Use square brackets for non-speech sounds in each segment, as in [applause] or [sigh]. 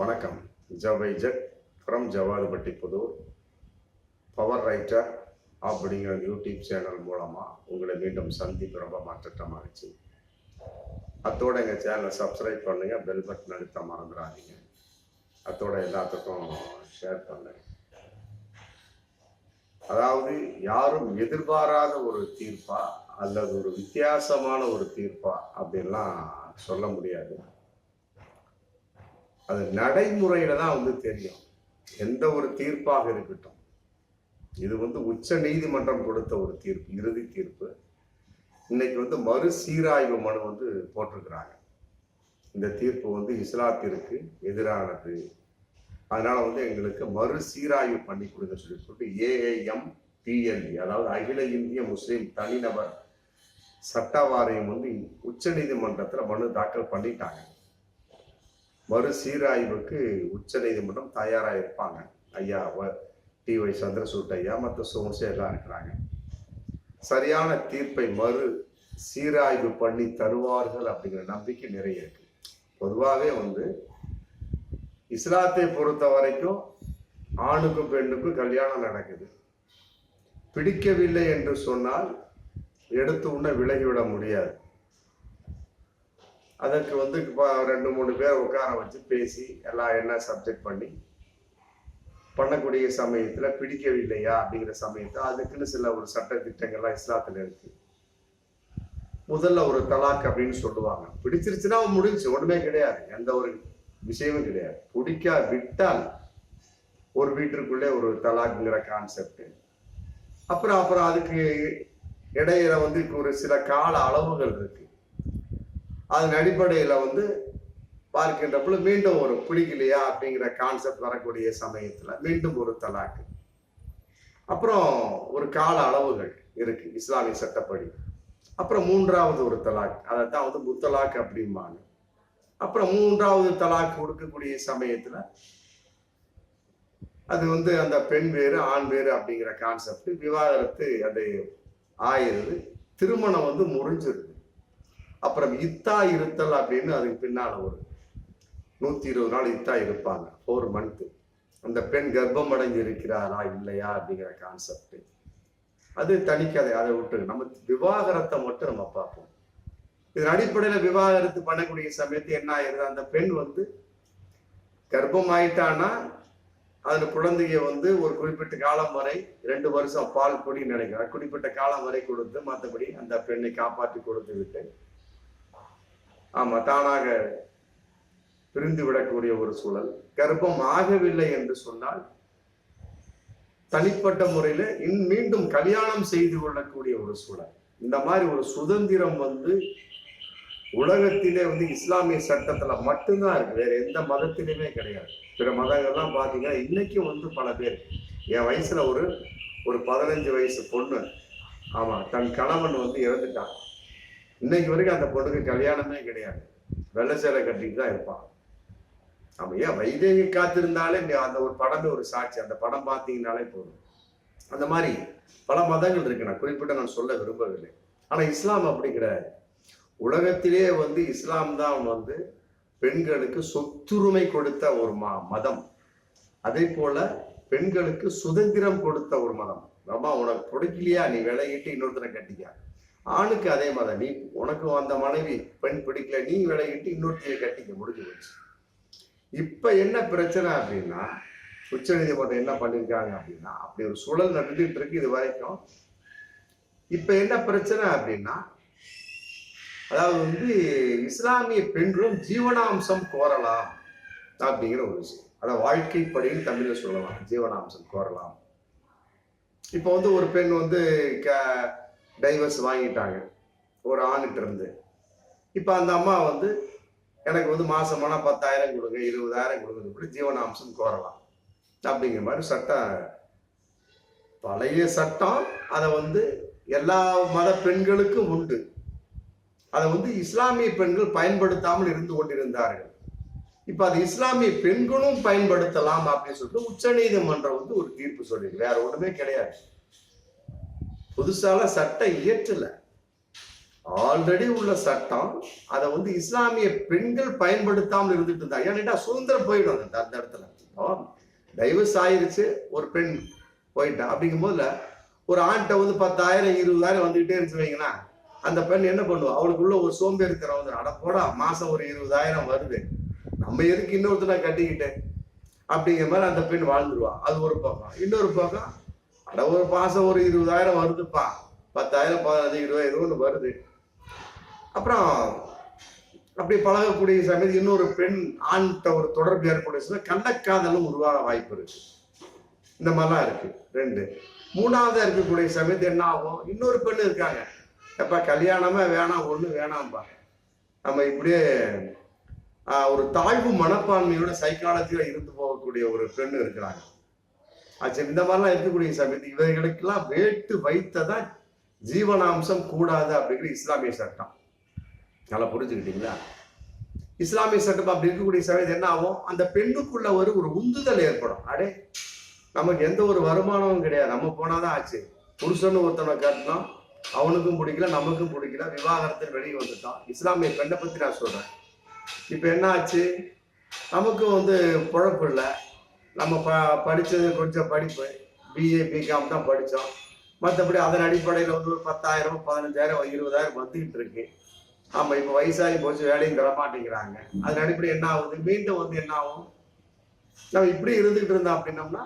வணக்கம். ஜவைஜட் from Javadhupatti Pudur. Power writer அப்படிங்கிற YouTube channel மூலமாக உங்களை மீண்டும் சந்திப்பு ரொம்ப மாற்றமாகிச்சு அத்தோட எங்கள் சேனலை சப்ஸ்கிரைப் பண்ணுங்கள் பெல் பட்டன் அழுத்த மறந்துடாதீங்க. அத்தோட எல்லாத்துக்கும் ஷேர் பண்ணுங்க. அதாவது யாரும் எதிர்பாராத ஒரு தீர்ப்பா அல்லது ஒரு வித்தியாசமான ஒரு தீர்ப்பா அப்படின்லாம் சொல்ல முடியாது. அது நடைமுறையில தான் வந்து தெரியும். எந்த ஒரு தீர்ப்பாக இருக்கட்டும். இது வந்து உச்ச நீதிமன்றம் கொடுத்த ஒரு தீர்ப்பு இறுதி தீர்ப்பு. இன்னைக்கு வந்து மறுசீராய்வு மனு வந்து போட்டிருக்கிறாங்க. இந்த தீர்ப்பு வந்து இஸ்லாத்திற்கு எதிரானது. அதனால வந்து எங்களுக்கு மறுசீராய்வு பண்ணி கொடுங்க சொல்லி சொல்லிட்டு ஏஏஎம் பிஎல்இ அதாவது அகில இந்திய முஸ்லீம் தனிநபர் சட்ட வாரியம் வந்து உச்ச நீதிமன்றத்தில் மனு தாக்கல் பண்ணிட்டாங்க. மறுசீராய்வுக்கு உச்ச நீதிமன்றம் தயாராக இருப்பாங்க. ஐயா வ- டி ஒய் சந்திரசூட் ஐயா மற்ற சோமசே எல்லாம் இருக்கிறாங்க. சரியான தீர்ப்பை மறு சீராய்வு பண்ணி தருவார்கள் அப்படிங்கிற நம்பிக்கை நிறைய இருக்கு. பொதுவாகவே வந்து இஸ்லாத்தை பொறுத்த வரைக்கும் ஆணுக்கும் பெண்ணுக்கும் கல்யாணம் நடக்குது. பிடிக்கவில்லை என்று சொன்னால் எடுத்து உன்ன விலகிவிட முடியாது. அதற்கு வந்து இப்போ ரெண்டு மூணு பேர் உட்கார வச்சு பேசி எல்லாம் என்ன சப்ஜெக்ட் பண்ணி பண்ணக்கூடிய சமயத்தில் பிடிக்கவில்லையா அப்படிங்கிற சமயத்தில் அதுக்குன்னு சில ஒரு சட்ட திட்டங்கள்லாம் இஸ்லாத்தில் இருக்கு. முதல்ல ஒரு தலாக் அப்படின்னு சொல்லுவாங்க. பிடிச்சிருச்சுன்னா முடிஞ்சு ஒன்றுமே கிடையாது. எந்த ஒரு விஷயமும் கிடையாது. பிடிக்கா விட்டால் ஒரு வீட்டிற்குள்ளே ஒரு தலாக்குங்கிற கான்செப்ட் அப்புறம் அப்புறம் அதுக்கு இடையில வந்து ஒரு சில கால அளவுகள் இருக்கு. அதன் அடிப்படையில் வந்து பார்க்கின்றப்பல மீண்டும் ஒரு பிடிக்கலையா அப்படிங்கிற கான்செப்ட் வரக்கூடிய சமயத்தில் மீண்டும் ஒரு தலாக்கு. அப்புறம் ஒரு கால அளவுகள் இருக்கு இஸ்லாமிய சட்டப்படி. அப்புறம் மூன்றாவது ஒரு தலாக் தான் வந்து முத்தலாக் அப்படிம்பாங்க. அப்புறம் மூன்றாவது தலாக் கொடுக்கக்கூடிய சமயத்தில் அது வந்து அந்த பெண் வேறு ஆண் வேறு அப்படிங்கிற கான்செப்ட் விவாகரத்து அது ஆயிருது திருமணம் வந்து முறிஞ்சிருது. அப்புறம் இத்தா இருத்தல் அப்படின்னு அதுக்கு பின்னால ஒரு நூத்தி இருபது நாள் இத்தா இருப்பாங்க. ஃபோர் மந்த்து அந்த பெண் கர்ப்பம் அடைஞ்சு இருக்கிறாரா இல்லையா அப்படிங்கிற கான்செப்ட் அது தனிக்கதை அதை விட்டு நம்ம விவாகரத்தை மட்டும் நம்ம பார்ப்போம். இதன் அடிப்படையில விவாகரத்து பண்ணக்கூடிய சமயத்து என்ன ஆயிருது? அந்த பெண் வந்து கர்ப்பம் ஆயிட்டான்னா அதுல குழந்தைய வந்து ஒரு குறிப்பிட்ட காலம் வரை ரெண்டு வருஷம் பால் கொடி நினைக்கிறார். குறிப்பிட்ட காலம் வரை கொடுத்து மற்றபடி அந்த பெண்ணை காப்பாற்றி கொடுத்து விட்டு ஆமா தானாக பிரிந்து விடக்கூடிய ஒரு சூழல். கர்ப்பம் ஆகவில்லை என்று சொன்னால் தனிப்பட்ட முறையில இன் மீண்டும் கல்யாணம் செய்து கொள்ளக்கூடிய ஒரு சூழல். இந்த மாதிரி ஒரு சுதந்திரம் வந்து உலகத்திலே வந்து இஸ்லாமிய சட்டத்துல மட்டும்தான் இருக்கு. வேற எந்த மதத்திலுமே கிடையாது. பிற மதங்கள்லாம் பாத்தீங்கன்னா இன்னைக்கும் வந்து பல பேர் என் வயசுல ஒரு ஒரு பதினஞ்சு வயசு பொண்ணு. ஆமா தன் கணவன் வந்து இறந்துட்டான். இன்னைக்கு வரைக்கும் அந்த பொண்ணுக்கு கல்யாணமே கிடையாது. வெள்ளை சேலை கட்டிட்டு தான் இருப்பான் அப்படியே ஏன் வைதேகி காத்திருந்தாலே நீ- அந்த ஒரு படமே ஒரு சாட்சி. அந்த படம் பார்த்தீங்கன்னாலே போதும். அந்த மாதிரி பல மதங்கள் இருக்கு. நான் குறிப்பிட்ட நான் சொல்ல விரும்பவில்லை. ஆனா இஸ்லாம் அப்படி கிடையாது. உலகத்திலே வந்து இஸ்லாம் தான் வந்து பெண்களுக்கு சொத்துரிமை கொடுத்த ஒரு ம மதம். அதே போல பெண்களுக்கு சுதந்திரம் கொடுத்த ஒரு மதம். அம்மா உனக்கு பிடிக்கலையா? நீ விலையிட்டு இன்னொருத்தனை கட்டிக்க. ஆணுக்கு அதே மாதிரி நீ உனக்கு அந்த மனைவி பெண் பிடிக்கல நீ விளையிட்டு இன்னொருத்தையை கட்டிக்க முடிஞ்சு போச்சு. இப்போ என்ன பிரச்சனை அப்படின்னா உச்ச நீதிமன்றம் என்ன பண்ணியிருக்காங்க அப்படின்னா அப்படி ஒரு சூழல் நடந்துகிட்டு இருக்கு இது வரைக்கும். இப்போ என்ன பிரச்சனை அப்படின்னா அதாவது வந்து இஸ்லாமிய பெண்களும் ஜீவனாம்சம் கோரலாம் அப்படிங்கிற ஒரு விஷயம். அத வாழ்க்கைப்படின்னு தமிழில் சொல்லலாம் ஜீவனாம்சம் கோரலாம். இப்போ வந்து ஒரு பெண் வந்து க டைவர்ஸ் வாங்கிட்டாங்க. ஒரு ஆணுகிட்ட இருந்து. இப்போ அந்த அம்மா வந்து எனக்கு வந்து மாசமான பத்தாயிரம் கொடுங்க இருபதாயிரம் கொடுங்க கூட ஜீவனாம்சம் கோரலாம். அப்படிங்கிற மாதிரி சட்டம் பழைய சட்டம். அதை வந்து எல்லா மத பெண்களுக்கும் உண்டு. அதை வந்து இஸ்லாமிய பெண்கள் பயன்படுத்தாமல் இருந்து கொண்டிருந்தார்கள். இப்ப அது இஸ்லாமிய பெண்களும் பயன்படுத்தலாம் அப்படின்னு சொல்லிட்டு உச்சநீதிமன்றம் வந்து ஒரு தீர்ப்பு சொல்லியிருக்கு வேற ஒண்ணுமே கிடையாது. புதுசால சட்டம் இயற்றல. ஆல்ரெடி உள்ள சட்டம் அதை வந்து இஸ்லாமிய பெண்கள் பயன்படுத்தாமல் இருந்துட்டு இருந்தாங்க. ஏன்னா சுதந்திரம் போயிடும் அந்த அந்த இடத்துல. டைவர்ஸ் ஆயிருச்சு ஒரு பெண் போயிட்டா. அப்படிங்கும் போதுல ஒரு ஆண்கிட்ட வந்து பத்தாயிரம் இருபதாயிரம் வந்துகிட்டே இருந்து அந்த பெண் என்ன பண்ணுவா? அவளுக்குள்ள ஒரு சோம்பேறித்தனம் வந்து அட போடா மாசம் ஒரு இருபதாயிரம் வருது. நம்ம எதுக்கு இன்னொருத்தனை கட்டிக்கிட்டேன் அப்படிங்கிற மாதிரி அந்த பெண் வாழ்ந்துருவா. அது ஒரு பக்கம். இன்னொரு பக்கம் அட ஒரு மாதம் ஒரு இருபதாயிரம் வருதுப்பா. பத்தாயிரம் பதினஞ்சு இருபது ஏதோ ஒன்று வருது. அப்புறம் அப்படி பழகக்கூடிய சமயத்து இன்னொரு பெண் ஆண்கிட்ட ஒரு தொடர்பு ஏற்படும் சமயம் கள்ளக்காதலும் உருவாக வாய்ப்பு இருக்கு. இந்த மாதிரிலாம் இருக்கு. ரெண்டு. மூணாவதாக இருக்கக்கூடிய சமயத்து என்ன ஆகும்? இன்னொரு பெண் இருக்காங்க. எப்போ கல்யாணமே வேணாம் ஒன்று வேணாம்பா. நம்ம இப்படியே ஒரு தாழ்வு மனப்பான்மையோட சைக்காலத்தில் இருந்து போகக்கூடிய ஒரு பெண் இருக்கிறாங்க. ஆச்சு இந்த மாதிரிலாம் இருக்கக்கூடிய சமயத்து இவர்களுக்கெல்லாம் வேட்டு வைத்ததான் ஜீவனாம்சம் கூடாது அப்படிங்கிற இஸ்லாமிய சட்டம். நல்லா புரிஞ்சுக்கிட்டீங்களா? இஸ்லாமிய சட்டம் அப்படி இருக்கக்கூடிய சமயத்து என்ன ஆகும்? அந்த பெண்ணுக்குள்ள ஒரு ஒரு உந்துதல் ஏற்படும். அடே நமக்கு எந்த ஒரு வருமானமும் கிடையாது. நம்ம போனாதான் ஆச்சு. புருஷன்னு ஒருத்தனை கட்டினோம் அவனுக்கும் பிடிக்கல நமக்கும் பிடிக்கல. விவாகரத்தில் வெளியே வந்துட்டான். இஸ்லாமிய பெண்ணை பத்தி நான் சொல்றேன். இப்ப என்ன ஆச்சு? நமக்கும் வந்து பொழப்பு இல்லை. நம்ம ப படித்தது கொஞ்சம் படிப்பு. பிஏ பிகாம் தான் படித்தோம் மற்றபடி அதன் அடிப்படையில் வந்து ஒரு பத்தாயிரம் பதினஞ்சாயிரம் இருபதாயிரம் வந்துக்கிட்டு இருக்கு. ஆமாம் இப்போ வயசாகி போச்சு வேலையும் தர மாட்டேங்கிறாங்க. அதன் அடிப்படை என்ன ஆகுது? மீண்டும் வந்து என்ன ஆகும்? நம்ம இப்படி இருந்துகிட்டு இருந்தோம் அப்படின்னம்னா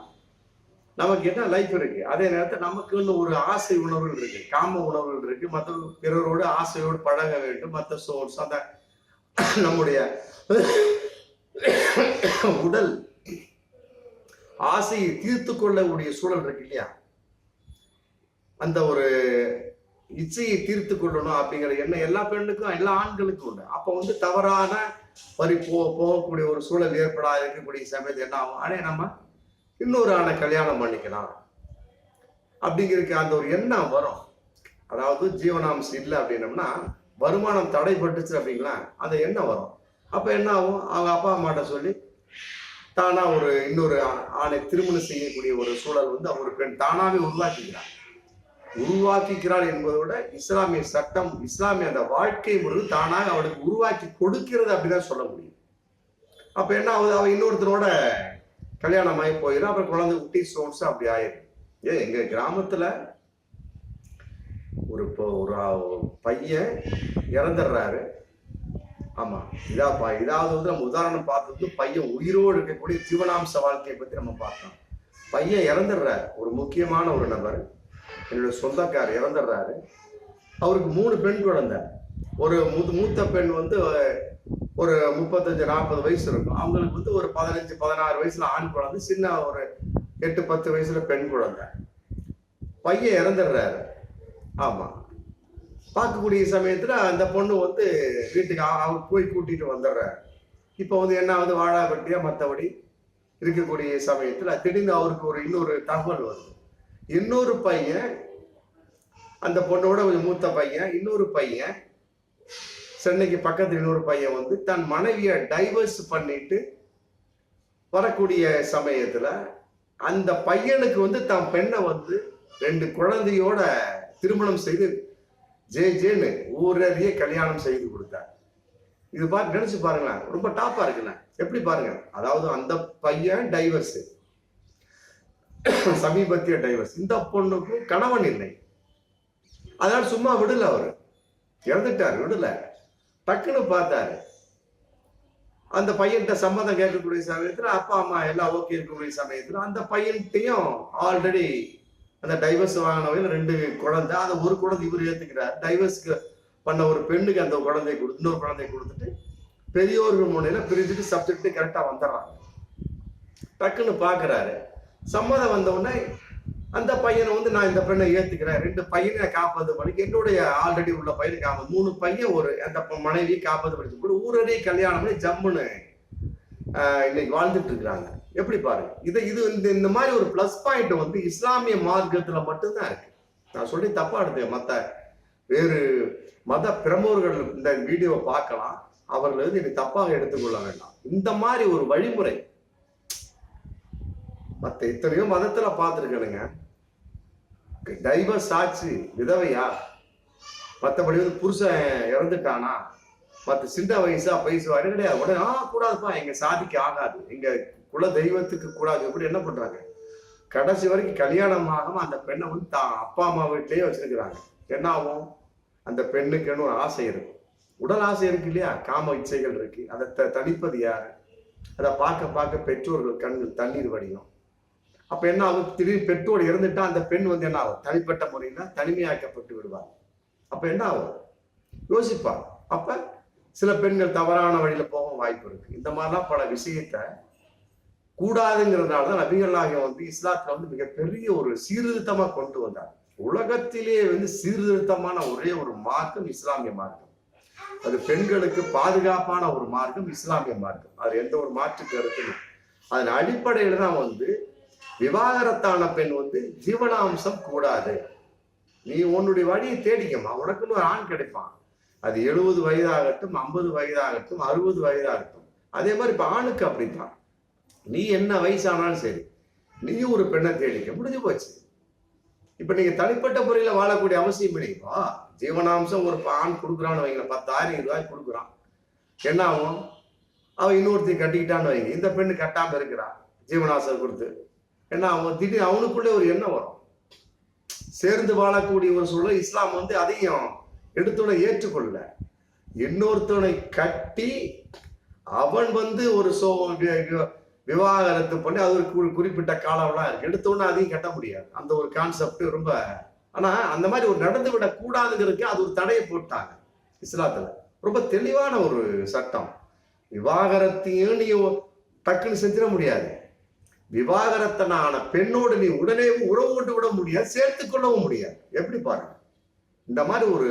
நமக்கு என்ன லைஃப் இருக்கு? அதே நேரத்தில் நமக்குன்னு ஒரு ஆசை உணர்வுகள் இருக்கு. காம உணர்வுகள் இருக்கு. மற்ற பிறரோடு ஆசையோடு பழக வேண்டும். மற்ற சோர்ஸ் அந்த நம்முடைய உடல் ஆசையை தீர்த்து கொள்ளக்கூடிய சூழல் இருக்கு இல்லையா? அந்த ஒரு இச்சையை தீர்த்து கொள்ளணும் அப்படிங்கிற எண்ணம் எல்லா பெண்ணுக்கும் எல்லா ஆண்களுக்கும் உண்டு. அப்போ வந்து தவறான வரி போ போகக்கூடிய ஒரு சூழல் ஏற்படா இருக்கக்கூடிய சமயத்து என்ன ஆகும்? ஆனால் நம்ம இன்னொரு ஆணை கல்யாணம் பண்ணிக்கலாம். அப்படிங்கிற அந்த ஒரு எண்ணம் வரும். அதாவது ஜீவனாம்சம் இல்லை அப்படின்னம்னா வருமானம் தடைப்பட்டுச்சு அப்படிங்களா? அந்த எண்ணம் வரும். அப்போ என்ன ஆகும்? அவங்க அப்பா அம்மாட்ட சொல்லி தானா ஒரு இன்னொரு ஆணை திருமணம் செய்யக்கூடிய ஒரு சூழல் வந்து அவர் பெண் தானாவே உருவாக்கிக்கிறார் உருவாக்கிக்கிறாள் என்பதை விட இஸ்லாமிய சட்டம் இஸ்லாமிய அந்த வாழ்க்கை முறை தானாக அவளுக்கு உருவாக்கி கொடுக்கிறது அப்படிதான் சொல்ல முடியும். அப்ப என்ன ஆகுது? அவ இன்னொருத்தரோட கல்யாணம் ஆகி போயிடும் அப்புறம் குழந்தை குட்டி சோர்ஸ் அப்படி ஆயிடும் ஏன் எங்க கிராமத்துல ஒரு இப்போ ஒரு பையன் இறந்துடுறாரு. ஆமா. இதாப்பா இதாவது வந்து நம்ம உதாரணம் பார்த்தது பையன் உயிரோடு இருக்கக்கூடிய ஜீவனாம்ச வாழ்க்கையை பத்தி நம்ம பார்த்தோம் பையன் இறந்துடுறாரு. ஒரு முக்கியமான ஒரு நபர். என்னோட சொந்தக்கார் இறந்துடுறாரு. அவருக்கு மூணு பெண் குழந்தை. ஒரு மூத்த மூத்த பெண் வந்து ஒரு முப்பத்தஞ்சு நாற்பது வயசு இருக்கும். அவங்களுக்கு வந்து ஒரு பதினஞ்சு பதினாறு வயசுல ஆண் குழந்தை சின்ன ஒரு எட்டு பத்து வயசுல பெண் குழந்தை. பையன் இறந்துடுறாரு. ஆமா. பார்க்கக்கூடிய சமயத்தில் அந்த பொண்ணு வந்து வீட்டுக்கு அவர் போய் கூட்டிகிட்டு வந்துடுறாரு இப்போ வந்து என்ன ஆகுது? வாழாபட்டியா மற்றபடி இருக்கக்கூடிய சமயத்தில் திடீர்னு அவருக்கு ஒரு இன்னொரு தகவல் வருது. இன்னொரு பையன் அந்த பொண்ணோட கொஞ்சம் மூத்த பையன் இன்னொரு பையன் சென்னைக்கு பக்கத்தில் இன்னொரு பையன் வந்து தன் மனைவியை டைவர்ஸ் பண்ணிட்டு வரக்கூடிய சமயத்தில் அந்த பையனுக்கு வந்து தன் பெண்ணை வந்து ரெண்டு குழந்தையோட திருமணம் செய்து ஜே ஜேன்னு ஊரறிய கல்யாணம் செய்து கொடுத்தார். இது பார்த்து நினைச்சு பாருங்களேன் ரொம்ப டாப்பா இருக்குண்ணே எப்படி பாருங்க? அதாவது அந்த பையன் டைவர்ஸ் [coughs] சமீபத்திய டைவர்ஸ் இந்த பொண்ணுக்கும் கணவன் இல்லை. அதனால சும்மா விடல அவரு. இறந்துட்டார் விடல. டக்குன்னு பார்த்தாரு. அந்த பையன்கிட்ட சம்மதம் கேட்கக்கூடிய சமயத்துல அப்பா அம்மா எல்லாம் ஓகே இருக்கக்கூடிய சமயத்துல அந்த பையன்கிட்டையும் ஆல்ரெடி அந்த டைவர்ஸ் வாங்கினவையில் ரெண்டு குழந்தை அந்த ஒரு குழந்தை இவர் ஏற்றுக்கிறார் டைவர்ஸ்க்கு பண்ண ஒரு பெண்ணுக்கு அந்த குழந்தை கொடு இன்னொரு குழந்தைய கொடுத்துட்டு பெரியோர்கள் முனையில பிரிஞ்சுட்டு சப்ஜெக்ட் கரெக்டாக வந்துடுறாங்க. டக்குன்னு பார்க்குறாரு சம்மதம் வந்த உடனே அந்த பையனை வந்து நான் இந்த பெண்ணை ஏத்துக்கிறேன். ரெண்டு பையனை காப்பாது படிக்க என்னுடைய ஆல்ரெடி உள்ள பையனை காப்பாது மூணு பையன் ஒரு அந்த மனைவி காப்பாது படிச்சு கூட ஊரடி கல்யாணம் பண்ணி ஜம்முன்னு இன்னைக்கு வாழ்ந்துட்டு இருக்கிறாங்க. எப்படி பாருங்க இதை இது இந்த இந்த மாதிரி ஒரு பிளஸ் பாயிண்ட் வந்து இஸ்லாமிய மார்க்கத்துல மட்டும்தான் இருக்கு. நான் சொல்லி தப்பா எடுத்தேன் மத்த வேறு மத பிரமுகர்கள் இந்த வீடியோவை பார்க்கலாம். அவர்கள் வந்து இதை தப்பாக எடுத்துக்கொள்ள வேண்டாம். இந்த மாதிரி ஒரு வழிமுறை மத்த இத்தனையோ மதத்துல பார்த்துருக்கணுங்க டைவர்ஸ் ஆச்சு விதவையா? மற்றபடி வந்து புருஷன் இறந்துட்டானா? மற்ற சின்ன வயசா வயசு வரை கிடையாது. உடனே ஆ கூடாதுப்பா எங்க சாதிக்கு ஆகாது. எங்க குல தெய்வத்துக்கு கூடாது. எப்படி என்ன பண்றாங்க? கடைசி வரைக்கும் கல்யாணம் ஆகாம அந்த பெண்ணை வந்து தான் அப்பா அம்மா வீட்டிலேயே வச்சிருக்கிறாங்க. என்ன ஆகும்? அந்த பெண்ணுக்குன்னு ஒரு ஆசை இருக்கும். உடல் ஆசை இருக்கு இல்லையா? காம இச்சைகள் இருக்கு. அதை த தணிப்பது யாரு? அதை பார்க்க பார்க்க பெற்றோர்கள் கண்கள் தண்ணீர் வடியும். அப்ப என்ன ஆகும்? திடீர் பெற்றோர் இறந்துட்டா அந்த பெண் வந்து என்ன ஆகும்? தனிப்பட்ட முறையில தனிமையாக்கப்பட்டு விடுவார் அப்ப என்ன ஆகும்? யோசிப்பா அப்ப சில பெண்கள் தவறான வழியில போக வாய்ப்பு இருக்கு. இந்த மாதிரிலாம் பல விஷயத்த கூடாதுங்கிறதுனால தான் நபிகளாக வந்து இஸ்லாத்துல வந்து மிகப்பெரிய ஒரு சீர்திருத்தமா கொண்டு வந்தார். உலகத்திலே வந்து சீர்திருத்தமான ஒரே ஒரு மார்க்கம் இஸ்லாமிய மார்க்கம். அது பெண்களுக்கு பாதுகாப்பான ஒரு மார்க்கம் இஸ்லாமிய மார்க்கம். அது எந்த ஒரு மாற்று கருத்தும் அதன் அடிப்படையில தான் வந்து விவாகரத்தான பெண் வந்து ஜீவனாம்சம் கூடாது. நீ உன்னுடைய வழியை தேடிக்கம்மா. உனக்குன்னு ஒரு ஆண் கிடைப்பான். அது எழுபது வயதாகட்டும் ஐம்பது வயதாகட்டும் அறுபது வயதாகட்டும். அதே மாதிரி இப்ப ஆணுக்கு அப்படித்தான். நீ என்ன வயசானாலும் சரி நீயும் ஒரு பெண்ணை தேடிக்க முடிஞ்சு போச்சு. இப்ப நீங்க தனிப்பட்ட முறையில வாழக்கூடிய அவசியம் இல்லைப்பா ஜீவனாம்சம் ஒரு ஆண் கொடுக்குறான்னு வைங்களேன் பத்தாயிரம் ரூபாய் கொடுக்குறான். என்ன ஆகும்? அவன் இன்னொருத்தையும் கட்டிக்கிட்டான்னு வைங்க. இந்த பெண்ணு கட்டாம இருக்கிறான் ஜீவனாசம் கொடுத்து. என்ன அவன் திடீர்னு அவனுக்குள்ளே ஒரு எண்ணம் வரும். சேர்ந்து வாழக்கூடிய ஒரு சூழல் இஸ்லாம் வந்து அதையும் எடுத்தோட ஏற்றுக்கொள்ள இன்னொருத்தனை கட்டி அவன் வந்து ஒரு சோ விவாகரத்து பண்ணி அது ஒரு குறிப்பிட்ட காலம்லாம் இருக்கு. எடுத்தோடனே அதையும் கட்ட முடியாது. அந்த ஒரு கான்செப்ட் ரொம்ப ஆனா அந்த மாதிரி ஒரு நடந்து விட கூடாதுங்கிறதுக்கு அது ஒரு தடையை போட்டாங்க இஸ்லாத்துல. ரொம்ப தெளிவான ஒரு சட்டம். விவாகரத்தையும் நீ டக்குன்னு செஞ்சிட முடியாது. விவாகரத்தனான பெண்ணோடு நீ உடனே உறவு கொண்டு விட முடியாது சேர்த்து கொள்ளவும் முடியாது. எப்படி பாருங்க? இந்த மாதிரி ஒரு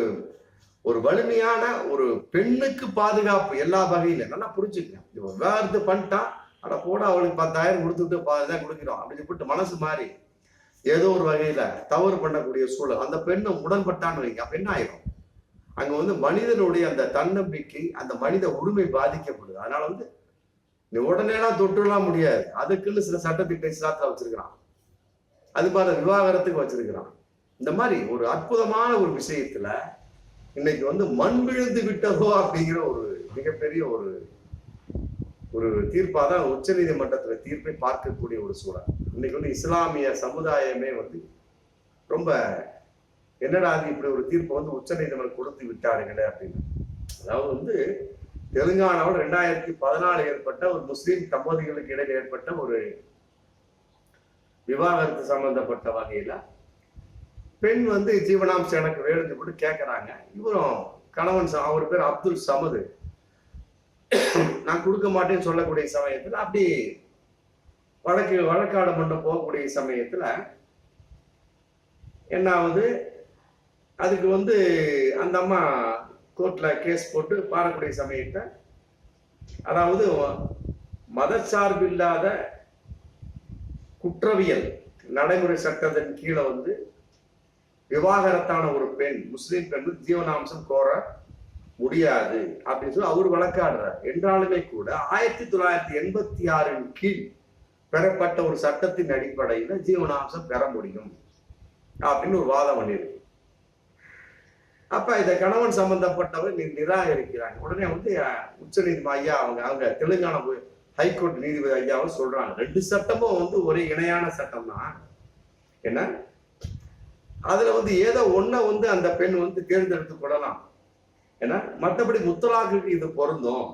ஒரு வலிமையான ஒரு பெண்ணுக்கு பாதுகாப்பு எல்லா வகையிலும். நல்லா புரிஞ்சுக்கங்க இவன் விவாகரத்து பண்ணிட்டான் அட போட அவளுக்கு பத்தாயிரம் கொடுத்துட்டு பாதிதான் கொடுக்கிறோம் அப்படின்னு சொல்லிட்டு மனசு மாறி ஏதோ ஒரு வகையில தவறு பண்ணக்கூடிய சூழல். அந்த பெண்ணு உடன்பட்டான்னு வைங்க அப்ப என்ன ஆயிரும்? அங்க வந்து மனிதனுடைய அந்த தன்னம்பிக்கை அந்த மனித உரிமை பாதிக்கப்படுது. அதனால வந்து நீ உடனேலாம் தொட்டுலாம் முடியாது. அதுக்குன்னு சில சட்டத்திட்ட இஸ்லாத்துல வச்சிருக்கிறான். அது மாதிரி விவாகரத்துக்கு வச்சிருக்கிறான். இந்த மாதிரி ஒரு அற்புதமான ஒரு விஷயத்துல இன்னைக்கு வந்து மண் விழுந்து விட்டதோ அப்படிங்கிற ஒரு மிகப்பெரிய ஒரு ஒரு தீர்ப்பாக தான் உச்ச நீதிமன்றத்தில் தீர்ப்பை பார்க்கக்கூடிய ஒரு சூழல். இன்னைக்கு வந்து இஸ்லாமிய சமுதாயமே வந்து ரொம்ப என்னடா அது இப்படி ஒரு தீர்ப்பை வந்து உச்ச நீதிமன்றம் கொடுத்து விட்டாருங்களே அப்படின்னு. அதாவது வந்து தெலுங்கானாவில் ரெண்டாயிரத்தி பதினாலு ஏற்பட்ட ஒரு முஸ்லீம் தம்பதிகளுக்கு இடையில் ஏற்பட்ட ஒரு விவாகரத்து சம்பந்தப்பட்ட வகையில பெண் வந்து ஜீவனாம்சம் எனக்கு வேணும்னு போட்டு கேட்குறாங்க இவரும் கணவன் அவர் பேர் அப்துல் சமது. நான் கொடுக்க மாட்டேன்னு சொல்லக்கூடிய சமயத்துல அப்படி வழக்கு வழக்காடு பண்ண போகக்கூடிய சமயத்துல என்ன ஆகுது? அதுக்கு வந்து அந்த அம்மா கோர்ட்ல கேஸ் போட்டு பாடக்கூடிய சமயத்தை அதாவது மதச்சார்பில்லாத குற்றவியல் நடைமுறை சட்டத்தின் கீழே வந்து விவாகரத்தான ஒரு பெண் முஸ்லீம் பெண் ஜீவனாம்சம் கோர முடியாது. அப்படின்னு சொல்லி அவர் வழக்காடுறார். என்றாலுமே கூட ஆயிரத்தி தொள்ளாயிரத்தி எண்பத்தி ஆறின் கீழ் பெறப்பட்ட ஒரு சட்டத்தின் அடிப்படையில ஜீவனாம்சம் பெற முடியும் அப்படின்னு ஒரு வாதம் பண்ணியிருக்கு. அப்ப இந்த கணவன் சம்பந்தப்பட்டவர் நீ நிராகரிக்கிறாங்க. உடனே வந்து உச்ச நீதிமன்ற ஐயா அவங்க அவங்க தெலுங்கானா போய் ஹைகோர்ட் நீதிபதி ஐயாவும் சொல்றாங்க. ரெண்டு சட்டமும் வந்து ஒரே இணையான சட்டம் தான் என்ன? அதுல வந்து ஏதோ ஒன்ன வந்து அந்த பெண் வந்து தேர்ந்தெடுத்து கொள்ளலாம். ஏன்னா மற்றபடி முத்தலாக்குக்கு இது பொருந்தும்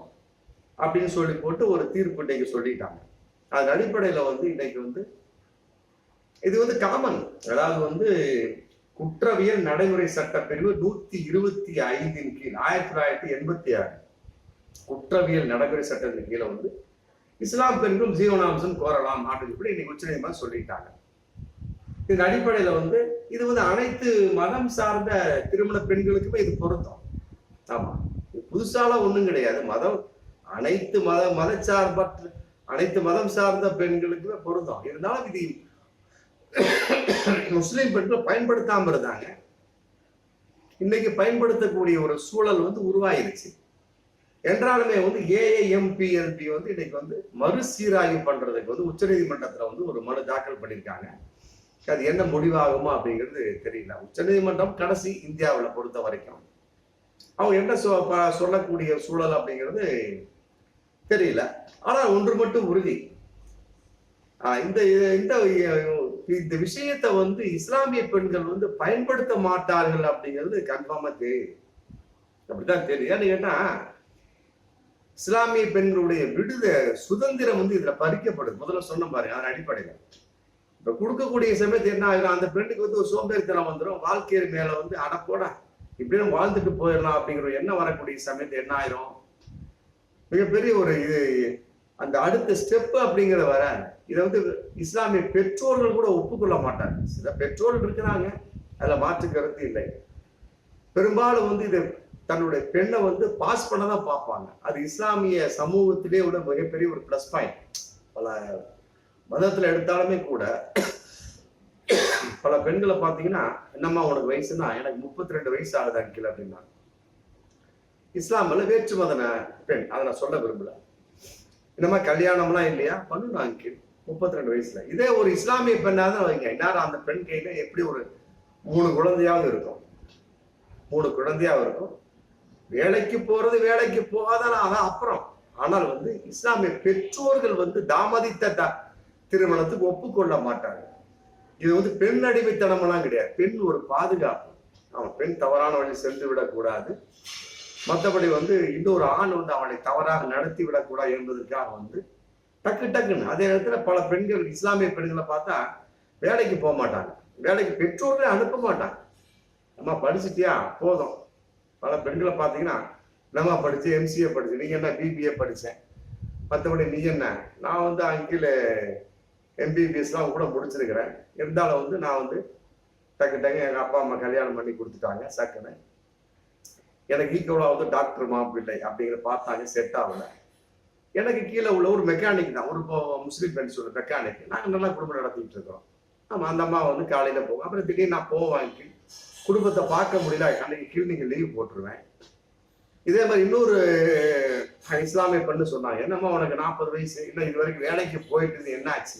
அப்படின்னு சொல்லி போட்டு ஒரு தீர்ப்பு இன்னைக்கு சொல்லிட்டாங்க. அதன் அடிப்படையில வந்து இன்னைக்கு வந்து இது வந்து காமன் அதாவது வந்து குற்றவியல் நடைமுறை சட்ட பிரிவு நூத்தி இருபத்தி ஐந்தின் கீழ் ஆயிரத்தி தொள்ளாயிரத்தி எண்பத்தி ஆறு. குற்றவியல் நடைமுறை சட்டத்தின் கீழே வந்து இஸ்லாம் பெண்களும் ஜீவனாம்சம் கோரலாம் அப்படின்னு சொல்லி இன்னைக்கு உச்சநீதிமன்றம் சொல்லிட்டாங்க. இதன் அடிப்படையில வந்து இது வந்து அனைத்து மதம் சார்ந்த திருமண பெண்களுக்குமே இது பொருத்தம் ஆமா. புதுசாலாம் ஒண்ணும் கிடையாது. மதம் அனைத்து மத மதச்சார்பற்ற அனைத்து மதம் சார்ந்த பெண்களுக்கு பொருத்தம் இருந்தாலும் இது முஸ்லிம் பெண்கள் பயன்படுத்தாம இருந்தாங்க. இன்னைக்கு பயன்படுத்தக்கூடிய ஒரு சூழல் வந்து உருவாயிருச்சு. என்றாலுமே வந்து ஏஏஎம்பிஎல்பி வந்து இன்னைக்கு வந்து மறுசீராய்வு பண்றதுக்கு வந்து உச்சநீதிமன்றத்துல வந்து ஒரு மனு தாக்கல் பண்ணியிருக்காங்க. அது என்ன முடிவாகுமா அப்படிங்கிறது தெரியல. உச்சநீதிமன்றம் கடைசி இந்தியாவில் பொறுத்த வரைக்கும். அவங்க என்ன சொல்லக்கூடிய சூழல் அப்படிங்கிறது தெரியல. ஆனா ஒன்று மட்டும் உறுதி. இந்த இந்த இந்த விஷயத்தை வந்து இஸ்லாமிய பெண்கள் வந்து பயன்படுத்த மாட்டார்கள் அப்படிங்கிறது கன்ஃபார்மா தெரியுது அப்படித்தான் தெரியும் ஏன்னு கேட்டா இஸ்லாமிய பெண்களுடைய விடுத சுதந்திரம் வந்து இதுல பறிக்கப்படுது. முதல்ல சொன்ன பாருங்க அதன் அடிப்படையில. இப்ப கொடுக்கக்கூடிய சமயத்து என்ன ஆகிடும் அந்த பெண்ணுக்கு வந்து ஒரு சோம்பேறித்தனம் வந்துடும் வாழ்க்கையர் மேல வந்து அடப்போட இப்படியே நம்ம வாழ்ந்துட்டு போயிடலாம் அப்படிங்கிற எண்ணம் வரக்கூடிய சமயத்து என்ன ஆயிரும்? மிகப்பெரிய ஒரு இது அந்த அடுத்த ஸ்டெப் அப்படிங்கிற வர இதை வந்து இஸ்லாமிய பெற்றோர்கள் கூட ஒப்புக்கொள்ள மாட்டாங்க. சில பெற்றோர்கள் இருக்கிறாங்க அதுல மாற்று கருத்து இல்லை. பெரும்பாலும் வந்து இதை தன்னுடைய பெண்ணை வந்து பாஸ் பண்ண தான் பார்ப்பாங்க. அது இஸ்லாமிய சமூகத்திலே விட மிகப்பெரிய ஒரு ப்ளஸ் பாயிண்ட் பல மதத்துல எடுத்தாலுமே கூட பல பெண்களை பார்த்தீங்கன்னா என்னம்மா உனக்கு வயசுனா எனக்கு முப்பத்தி ரெண்டு வயசு ஆகுது அங்கிள் அப்படின்னா. இஸ்லாமில் வேற்று மதன பெண் அதை நான் சொல்ல விரும்பல. என்னம்மா கல்யாணம்லாம் இல்லையா? பண்ணணும் அங்கில் முப்பத்தி ரெண்டு வயசுல. இதே ஒரு இஸ்லாமிய பெண்ணாவது வைங்க இந்நேரம் அந்த பெண் கையில எப்படி ஒரு மூணு குழந்தையாவது இருக்கும்? மூணு குழந்தையாவது இருக்கும். வேலைக்கு போறது வேலைக்கு போகாதான் அதான் அப்புறம். ஆனால் வந்து இஸ்லாமிய பெற்றோர்கள் வந்து தாமதித்த த- திருமணத்துக்கு ஒப்புக்கொள்ள மாட்டாங்க இது வந்து பெண் அடிமைத்தனமெல்லாம் கிடையாது. பெண் ஒரு பாதுகாப்பு. அவன் பெண் தவறான வழி சென்று விடக்கூடாது மற்றபடி வந்து இன்னொரு ஆண் வந்து அவனை தவறாக நடத்தி விடக்கூடாது என்பதற்காக வந்து டக்கு டக்குன்னு அதே நேரத்தில் பல பெண்கள் இஸ்லாமிய பெண்களை பார்த்தா வேலைக்கு போக மாட்டாங்க. வேலைக்கு பெற்றோர்களே அனுப்ப மாட்டாங்க. அம்மா படிச்சுட்டியா? போதும். பல பெண்களை பார்த்தீங்கன்னா நம்ம படிச்சு? எம்சிஏ படிச்சு. நீங்க என்ன பிபிஏ படிச்சேன் மற்றபடி நீ என்ன? நான் வந்து அங்கில் எம்பிபிஎஸ்லாம் கூட முடிச்சிருக்கிறேன். இருந்தாலும் வந்து நான் வந்து டக்கு டக்கு எங்கள் அப்பா அம்மா கல்யாணம் பண்ணி கொடுத்துட்டாங்க சக்குன்னு. எனக்கு ஈக்குவலாக வந்து டாக்டர் மாப்பிள்ளை அப்படிங்கிற பார்த்தாங்க செட் ஆகல. எனக்கு கீழே உள்ள ஒரு மெக்கானிக் தான். ஒரு முஸ்லீம் ஃப்ரெண்ட்ஸ் ஒரு மெக்கானிக் நாங்கள் நல்லா குடும்பம் நடத்திட்டு இருக்கிறோம். ஆமாம் அந்த அம்மா வந்து காலையில் போகும். அப்புறம் திடீர்னு நான் போக கீழ் குடும்பத்தை பார்க்க முடியல. அன்னைக்கு கிளினிக்கு லீவ் போட்டுருவேன். இதே மாதிரி இன்னொரு இஸ்லாமிய பெண்ணு சொன்னாங்க என்னம்மா உனக்கு நாற்பது வயசு? இன்னும் இது வரைக்கும் வேலைக்கு போயிட்டு என்ன ஆச்சு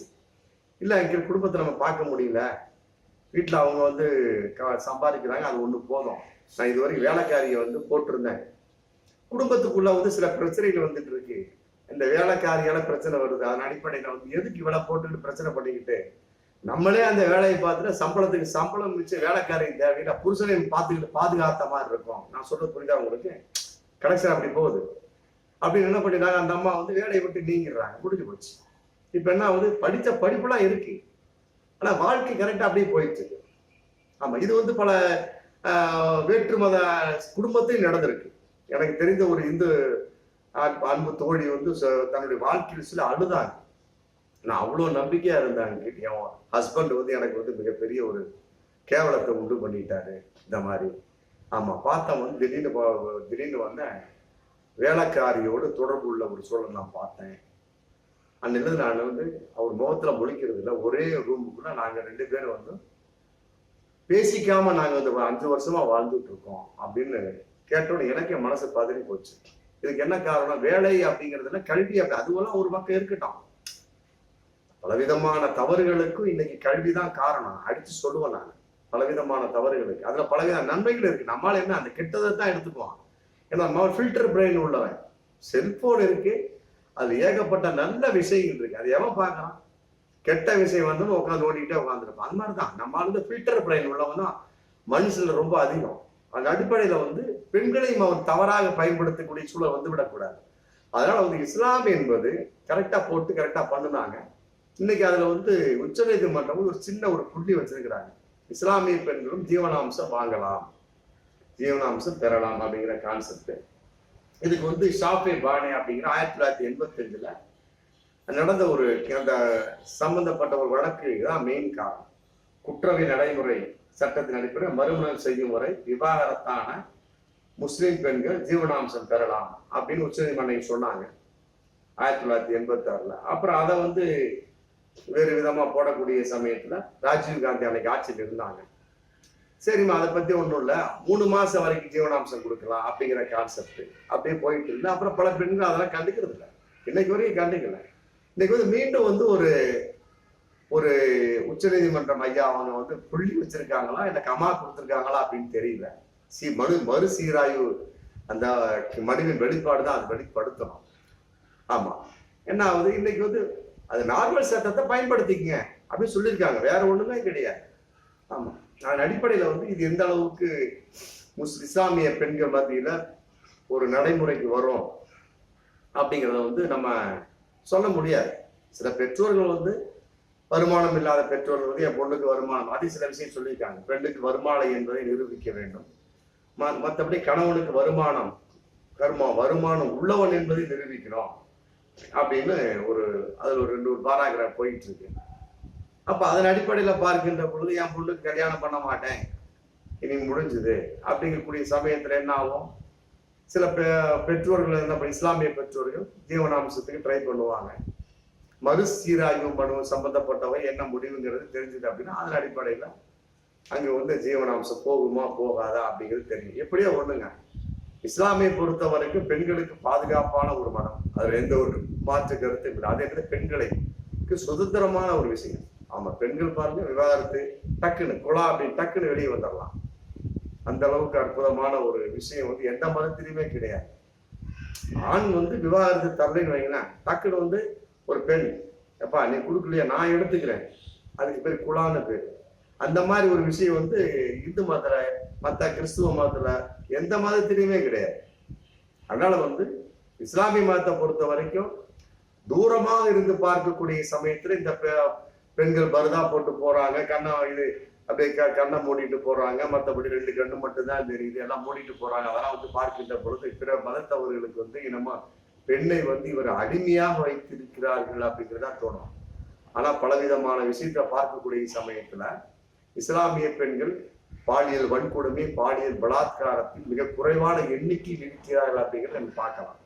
இல்லை எங்க குடும்பத்தை நம்ம பார்க்க முடியல. வீட்டில் அவங்க வந்து க- சம்பாதிக்கிறாங்க அது ஒன்று போதும். நான் இது வரைக்கும் வேலைக்காரியை வந்து போட்டிருந்தேன். குடும்பத்துக்குள்ள வந்து சில பிரச்சனைகள் வந்துட்டு இருக்கு. இந்த வேலைக்காரியால பிரச்சனை வருது. அதன் அடிப்படையில் வந்து எதுக்கு இவ்வளவு போட்டுக்கிட்டு பிரச்சனை பண்ணிக்கிட்டு? நம்மளே அந்த வேலையை பார்த்துட்டு சம்பளத்துக்கு சம்பளம் மிச்சம் வேலைக்காரையும் தேவையில்லை. புருஷனையும் பார்த்துக்கிட்டு பாதுகாத்த மாதிரி இருக்கும். நான் சொல்றது புரியுதா உங்களுக்கு? கனெக்ஷன் அப்படி போகுது. அப்படின்னு என்ன பண்ணிட்டாங்க? அந்த அம்மா வந்து வேலையை விட்டு நீங்கிடுறாங்க. முடிஞ்சு போச்சு. இப்ப என்ன ஆகுது? படிச்ச படிப்புலாம் இருக்கு. ஆனா வாழ்க்கை கரெக்டா அப்படியே போயிடுச்சு. ஆமா இது வந்து பல வேற்று மத குடும்பத்தையும் நடந்திருக்கு. எனக்கு தெரிந்த ஒரு இந்து அன்பு- தோழி வந்து ச- தன்னுடைய வாழ்க்கையில் சில அழுதாங்க. நான் அவ்வளோ நம்பிக்கையா இருந்தாங்க. என் ஹஸ்பண்ட் வந்து எனக்கு வந்து மிகப்பெரிய ஒரு கேவலத்தை உண்டு பண்ணிட்டாரு. இந்த மாதிரி. ஆமா பார்த்தேன் வந்து திடீர்னு திடீர்னு வந்தேன். வேலைக்காரியோடு தொடர்பு உள்ள ஒரு சூழல் நான் பார்த்தேன். அந்த இடத்துல நான் வந்து அவர் முகத்துல முழிக்கிறது இல்லை. ஒரே ரூமுக்குள்ள நாங்க ரெண்டு பேரும் வந்து பேசிக்காம நாங்க வந்து அஞ்சு வருஷமா வாழ்ந்துட்டு இருக்கோம் அப்படின்னு கேட்டோட எனக்கே மனசு பதறி போச்சு. இதுக்கு என்ன காரணம்? வேலை அப்படிங்கிறதுல கல்வி அப்படி. அதுவெல்லாம் ஒரு பக்கம் இருக்கட்டும். பலவிதமான தவறுகளுக்கும் இன்னைக்கு கல்விதான் காரணம். அடிச்சு சொல்லுவேன் நான். பலவிதமான தவறுகளுக்கு. அதுல பலவித நன்மைகள் இருக்கு. நம்மளால என்ன அந்த கெட்டதை தான் எடுத்துக்குவான். ஏன்னா நம்ம ஃபில்டர் பிரெயின் உள்ளவன். செல்போன் இருக்கு. அது ஏகப்பட்ட நல்ல விஷயங்கள் இருக்கு. அது எவன் பார்க்கறான்? கெட்ட விஷயம் வந்து உட்காந்து ஓடிக்கிட்டே உட்காந்துருப்பான் அந்த மாதிரி தான் நம்ம வந்து ஃபில்டர் பிரெயின் உள்ளவன் தான் மனுஷன்ல ரொம்ப அதிகம். அந்த அடிப்படையில வந்து பெண்களையும் அவன் தவறாக பயன்படுத்தக்கூடிய சூழல் வந்து விடக்கூடாது. அதனால வந்து இஸ்லாம் என்பது கரெக்டா போட்டு கரெக்டா பண்ணுனாங்க. இன்னைக்கு அதுல வந்து உச்சநீதிமன்றம் ஒரு சின்ன ஒரு புள்ளி வச்சிருக்கிறாங்க. இஸ்லாமிய பெண்களும் ஜீவனாம்சம் வாங்கலாம். ஜீவனாம்சம் பெறலாம் அப்படிங்கிற கான்செப்ட் இதுக்கு வந்து ஷாஃபே பானே அப்படிங்கிற ஆயிரத்தி தொள்ளாயிரத்தி எண்பத்தி அஞ்சுல நடந்த ஒரு அந்த சம்பந்தப்பட்ட ஒரு வழக்கு தான் மெயின் காரணம். குற்றவை நடைமுறை சட்டத்தின் அடிப்படையில் மறுமணம் செய்யும் முறை விவாகரத்தான முஸ்லிம் பெண்கள் ஜீவனாம்சம் பெறலாம் அப்படின்னு உச்சநீதிமன்றம் சொன்னாங்க. ஆயிரத்தி தொள்ளாயிரத்தி எண்பத்தி ஆறுல அப்புறம் அதை வந்து வேறு விதமா போடக்கூடிய சமயத்துல ராஜீவ் காந்தி அன்னைக்கு ஆட்சியில் இருந்தாங்க. சரிம்மா அதை பத்தி ஒன்றும் இல்லை. மூணு மாசம் வரைக்கும் ஜீவனாம்சம் கொடுக்கலாம் அப்படிங்கிற கான்செப்ட் அப்படியே போயிட்டு இருந்து அப்புறம் பல பெண்கள் அதெல்லாம் கண்டுக்கிறது இல்லை. இன்னைக்கு வரைக்கும் கண்டுக்கல. இன்னைக்கு வந்து மீண்டும் வந்து ஒரு ஒரு உச்சநீதிமன்றம் ஐயா அவங்க வந்து புள்ளி வச்சிருக்காங்களா இல்லை கமா கொடுத்துருக்காங்களா அப்படின்னு தெரியல. சி மனு மறு சீராய்வு அந்த மனுவின் வெளிப்பாடு தான் அது வெளிப்படுத்தணும். ஆமா. என்ன ஆகுது? இன்னைக்கு வந்து அது நார்மல் சட்டத்தை பயன்படுத்திக்கங்க அப்படின்னு சொல்லியிருக்காங்க. வேற ஒண்ணுமே கிடையாது. ஆமா. அதன் அடிப்படையில் வந்து இது எந்த அளவுக்கு முஸ் இஸ்லாமிய பெண்கள் மத்தியில் ஒரு நடைமுறைக்கு வரும் அப்படிங்கிறத வந்து நம்ம சொல்ல முடியாது. சில பெற்றோர்கள் வந்து வருமானம் இல்லாத பெற்றோர்கள் வந்து என் பொண்ணுக்கு வருமானம் அது சில விஷயம் சொல்லியிருக்காங்க. பெண்ணுக்கு வருமானம் என்பதை நிரூபிக்க வேண்டும். மற்றபடி கணவனுக்கு வருமானம் கர்மா வருமானம் உள்ளவன் என்பதை நிரூபிக்கிறோம் அப்படின்னு ஒரு அதில் ஒரு ரெண்டு ஒரு பாராகிராஃப் போயிட்டு இருக்கு. அப்ப அதன் அடிப்படையில பார்க்கின்ற பொழுது என் பொண்ணுக்கு கல்யாணம் பண்ண மாட்டேன். இனி முடிஞ்சுது. அப்படிங்கக்கூடிய சமயத்துல என்ன ஆகும்? சில பெ- பெற்றோர்கள் என்ன இஸ்லாமிய பெற்றோர்கள் ஜீவனாம்சத்துக்கு ட்ரை பண்ணுவாங்க. மறுசீராய்வு பண்ணுவோம் சம்பந்தப்பட்டவை என்ன முடிவுங்கிறது தெரிஞ்சுது அப்படின்னா அதன் அடிப்படையில அங்க வந்து ஜீவனாம்சம் போகுமா போகாதா அப்படிங்கிறது தெரியும். எப்படியோ ஒண்ணுங்க. இஸ்லாமியை பொறுத்த வரைக்கும் பெண்களுக்கு பாதுகாப்பான ஒரு மனம் அதுல எந்த ஒரு மாற்று கருத்தும் இல்லை. அதே பெண்களுக்கு சுதந்திரமான ஒரு விஷயம். ஆமா பெண்கள் பாருங்க விவாகரத்து டக்குன்னு குழா அப்படின்னு டக்குன்னு வெளியே வந்துடலாம் அந்த அளவுக்கு அற்புதமான ஒரு விஷயம் வந்து எந்த மதத்திலுமே கிடையாது. ஆண் வந்து விவாகரத்து தரலைன்னு வைங்களேன் டக்குன்னு வந்து ஒரு பெண் எப்பா நீ கொடுக்கலையா? நான் எடுத்துக்கிறேன். அதுக்கு பேர் குழான்னு பேர். அந்த மாதிரி ஒரு விஷயம் வந்து இந்து மதத்துல மத்த கிறிஸ்துவ மதத்துல எந்த மதத்திலையுமே கிடையாது. அதனால வந்து இஸ்லாமிய மதத்தை பொறுத்த வரைக்கும் தூரமாக இருந்து பார்க்கக்கூடிய சமயத்துல இந்த பெண்கள் பருதா போட்டு போறாங்க. கண்ணை இது அப்படியே க- கண்ணை மூடிட்டு போறாங்க. மற்றபடி ரெண்டு கண்ணு மட்டும்தான் தெரியுது எல்லாம் மூடிட்டு போறாங்க. அதெல்லாம் வந்து பார்க்கின்ற பொழுது பிற மதத்தவர்களுக்கு வந்து இனமா பெண்ணை வந்து இவர் அடிமையாக வைத்திருக்கிறார்கள் அப்படிங்கிறதா தோணும். ஆனா பலவிதமான விஷயத்தை பார்க்கக்கூடிய சமயத்துல இஸ்லாமிய பெண்கள் பாலியல் வன்கொடுமை பாலியல் பலாத்காரத்தில் மிக குறைவான எண்ணிக்கையில் இருக்கிறார்கள் அப்படிங்கிறத நம்ம பார்க்கலாம்.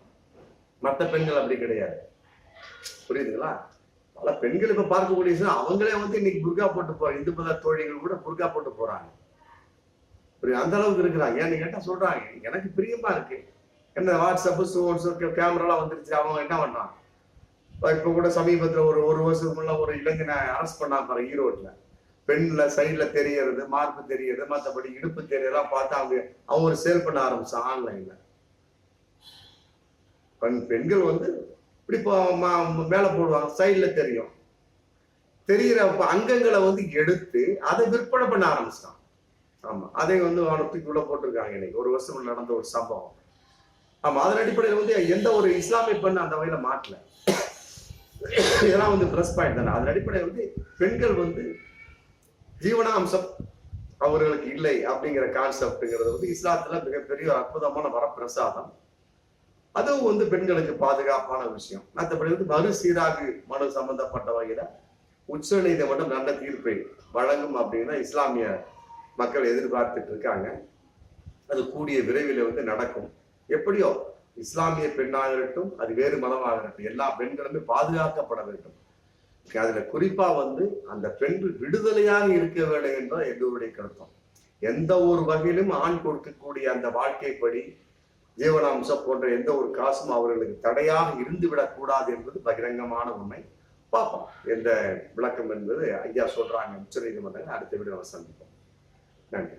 மற்ற பெண்கள் அப்படி கிடையாது. புரியுதுங்களா? பல பெண்கள் இப்ப பார்க்கக்கூடிய அவங்களே வந்து இன்னைக்கு புர்கா போட்டு போறாங்க இந்து மத தோழிகள் கூட புர்கா போட்டு போறாங்க. அந்த அளவுக்கு இருக்கிறாங்க. ஏன்னு கேட்டா சொல்றாங்க எனக்கு பிரியமா இருக்கு. என்ன வாட்ஸ்அப் கேமராலாம் வந்துருச்சு. அவங்க என்ன பண்றான் இப்ப கூட சமீபத்துல ஒரு ஒரு வருஷத்துக்கு முன்ன ஒரு இளைஞனை அரெஸ்ட் பண்ணா பாரு ஈரோட்ல பெண்ல சைட்ல தெரியறது மார்பு தெரியறது மத்தபடி இடுப்பு தெரியறதெல்லாம் பார்த்து அவங்க அவங்க ஒரு சேல் பண்ண ஆரம்பிச்சான் ஆன்லைன்ல பெண் பெண்கள் வந்து இப்படி இப்போ மேல போடுவாங்க. சைடில் தெரியும். தெரிகிற அங்கங்களை வந்து எடுத்து அதை விற்பனை பண்ண ஆரம்பிச்சிட்டான். ஆமா. அதை வந்து அவனை உள்ள போட்டிருக்காங்க இன்னைக்கு. ஒரு வருஷம் நடந்த ஒரு சம்பவம். ஆமா. அதன் அடிப்படையில் வந்து எந்த ஒரு இஸ்லாமிய பெண் அந்த வகையில மாட்டல இதெல்லாம் வந்து ப்ளஸ் பாயிண்ட் தானே. அதன் அடிப்படையில் வந்து பெண்கள் வந்து ஜீவனாம்சம் அவர்களுக்கு இல்லை அப்படிங்கிற கான்செப்ட்ங்கிறது வந்து இஸ்லாத்துல மிகப்பெரிய அற்புதமான வரப்பிரசாதம். அதுவும் வந்து பெண்களுக்கு பாதுகாப்பான விஷயம். மற்றபடி வந்து மறு சீராகு மனு சம்பந்தப்பட்ட வகையில உச்ச நீதிமன்றம் நல்ல தீர்ப்பை வழங்கும் அப்படின்னா இஸ்லாமிய மக்கள் எதிர்பார்த்துட்டு இருக்காங்க. அது கூடிய விரைவில் வந்து நடக்கும். எப்படியோ இஸ்லாமிய பெண்ணாகட்டும் அது வேறு மதமாகட்டும் எல்லா பெண்களுமே பாதுகாக்கப்பட வேண்டும். அதுல குறிப்பா வந்து அந்த பெண்கள் விடுதலையாக இருக்க வேண்டும் என்ற எல்லோருடைய கருத்தம். எந்த ஒரு வகையிலும் ஆண் கொடுக்கக்கூடிய அந்த வாழ்க்கைப்படி ஜீவனாம்சம் போன்ற எந்த ஒரு காசும் அவர்களுக்கு தடையாக இருந்து விடக்கூடாது என்பது பகிரங்கமான உண்மை. பார்ப்போம். எந்த விளக்கம் என்பது ஐயா சொல்றாங்க உச்ச நீதிமன்றங்கள் அடுத்த வீடு நம்ம சந்திப்போம். நன்றி.